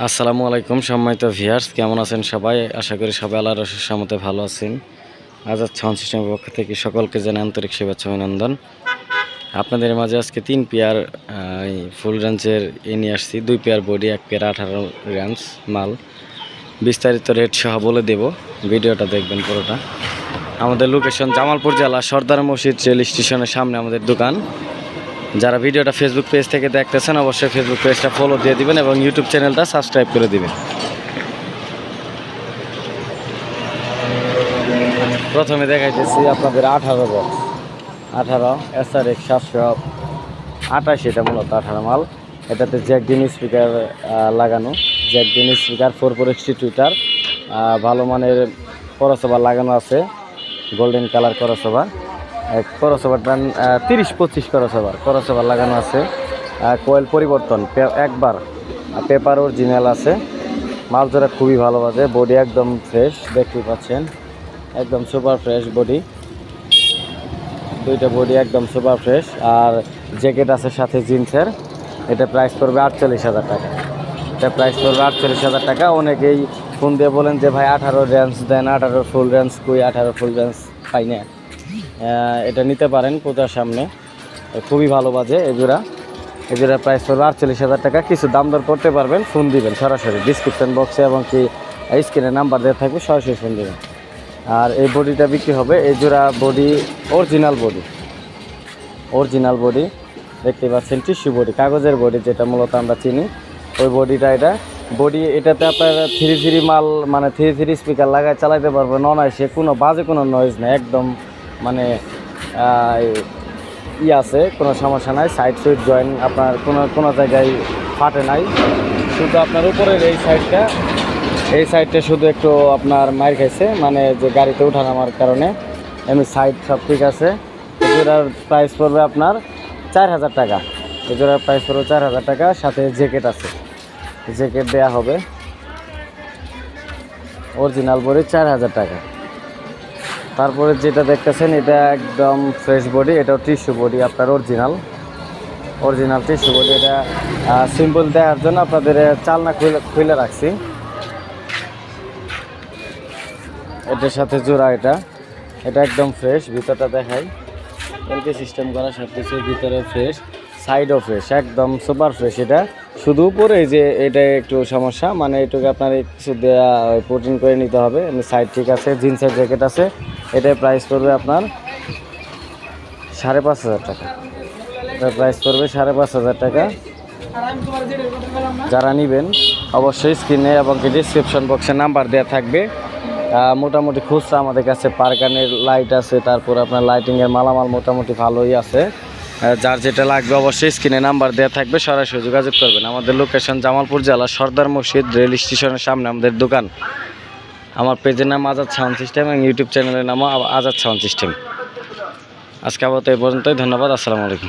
আসসালামু আলাইকুম সম্মানিত ভিয়ার্স কেমন আছেন সবাই? আশা করি সবাই আল্লাহর রসের সামতে ভালো আছেন। আজাদ সাউন্ড সিস্টেমের পক্ষ থেকে সকলকে জানাই আন্তরিক শুভেচ্ছা অভিনন্দন। আপনাদের মাঝে আজকে তিন পেয়ার ফুল রেঞ্জের এ নিয়ে আসছি। দুই পেয়ার বডি এক পেয়ার আঠারো রেঞ্জ মাল। বিস্তারিত রেট সহ বলে দেব, ভিডিওটা দেখবেন পুরোটা। আমাদের লোকেশন জামালপুর জেলা, সর্দার মসজিদ রেল স্টেশনের সামনে আমাদের দোকান। যারা ভিডিওটা ফেসবুক পেজ থেকে দেখতেছেন, অবশ্যই ফেসবুক পেজটা ফলো দিয়ে দিবেন এবং ইউটিউব চ্যানেলটা সাবস্ক্রাইব করে দিবেন। প্রথমে দেখাইতেছি আপনাদের আঠারো বক্স আঠারো এসআর এক সাতশো আঠাশ এটা মূলত আঠারো মাল। এটাতে জ্যাকডিন স্পিকার লাগানো। জ্যাকডিন স্পিকার ফোর ফোর এক্সটি টুইটার ভালো মানের করসোবার লাগানো আছে। গোল্ডেন কালার করসোবার করসোবার ব্যান তিরিশ পঁচিশ করসোবার করসোবার লাগানো আছে। কয়েল পরিবর্তন একবার। পেপার অরিজিনাল আছে। মাল ধরা খুবই ভালো বাজে। বডি একদম ফ্রেশ দেখতে পাচ্ছেন। একদম সুপার ফ্রেশ বডি। দুইটা বডি একদম সুপার ফ্রেশ আর জ্যাকেট আছে সাথে জিন্সের। এটা প্রাইস পড়বে আটচল্লিশ হাজার টাকা। এটা প্রাইস পড়বে আটচল্লিশ হাজার টাকা। অনেকেই ফোন দিয়ে বলেন যে, ভাই, আঠারো রেঞ্জ দেন, আঠারো ফুল রেঞ্জ কই, আঠারো ফুল রেঞ্জ পাই না। এটা নিতে পারেন পূজার সামনে। খুবই ভালো বাজে এজোড়া এজোড়ার প্রাইস পড়বে আটচল্লিশ হাজার টাকা। কিছু দাম দর করতে পারবেন ফোন দিবেন সরাসরি। ডিসক্রিপশন বক্সে এবং কি স্ক্রিনে নাম্বার দেওয়া থাকবে, সরাসরি ফোন দিবেন। আর এই বডিটা বিক্রি হবে, এই জোড়া body original body original body দেখতে পাচ্ছেন টিস্যু বডি কাগজের বডি যেটা মূলত আমরা চিনি। ওই বডিটা এটা। বডি এটাতে আপনার থ্রি থ্রি মাল মানে থ্রি থ্রি স্পিকার লাগায় চালাইতে পারবেন, অনায়াসে কোনো বাজে কোনো নয়েজ নেই, একদম মানে ই আছে, কোনো সমস্যা নাই সাইড সুইড জয়েন আপনার কোনো কোনো জায়গায় ফাটে নাই। শুধু আপনার উপরের এই সাইডটা এই সাইডটা শুধু একটু আপনার মার খাইছে মানে যে গাড়িতে উঠানামার কারণে। এমনি সাইড সব ঠিক আছে। এজোড়ার প্রাইস পড়বে আপনার চার হাজার টাকা। এজোড়ার প্রাইস পড়বে চার হাজার টাকা, সাথে জ্যাকেট আছে। জ্যাকেট দেওয়া হবে। অরিজিনাল বডি চার হাজার টাকা। তারপরে যেটা দেখতেছেন, এটা একদম ফ্রেশ বডি এটাও টিস্যু বডি আপনার অরিজিনাল অরিজিনাল টিস্যু বডি এটা সিম্পল দেওয়ার জন্য আপনাদের চালনা খুলে খুলে রাখছি। এটার সাথে জোড়া এটা। এটা একদম ফ্রেশ ভিতরটা দেখাই। এলকে সিস্টেম করা সব কিছু ভিতরে ফ্রেশ সাইডও ফ্রেশ একদম সুপার ফ্রেশ এটা। শুধু উপরে যে এটা একটু সমস্যা মানে এটুকু আপনার কিছু দেওয়া প্রোটিন করে নিতে হবে। সাইড ঠিক আছে জিন্সের জ্যাকেট আছে, এটার প্রাইস পড়বে আপনার সাড়ে পাঁচ হাজার টাকা। এটার প্রাইস পড়বে সাড়ে পাঁচ হাজার টাকা। যারা নেবেন, অবশ্যই স্ক্রিনে এবং ডিসক্রিপশন বক্সে নাম্বার দেওয়া থাকবে। মোটামুটি খুচরা আমাদের কাছে, পার্কানের লাইট আছে, তারপর আপনার লাইটিংয়ের মালামাল মোটামুটি ভালোই আছে। যার যেটা লাগবে অবশ্যই স্ক্রিনে নাম্বার দেওয়া থাকবে, সরাসরি যোগাযোগ করবেন। আমাদের লোকেশন জামালপুর জেলা, সর্দার মসজিদ রেল স্টেশনের সামনে আমাদের দোকান। আমার পেজের নাম আজাদ সাউন্ড সিস্টেম এবং ইউটিউব চ্যানেলের নামও আজাদ সাউন্ড সিস্টেম। আজকে আবার এই পর্যন্তই, ধন্যবাদ, আসসালামু আলাইকুম।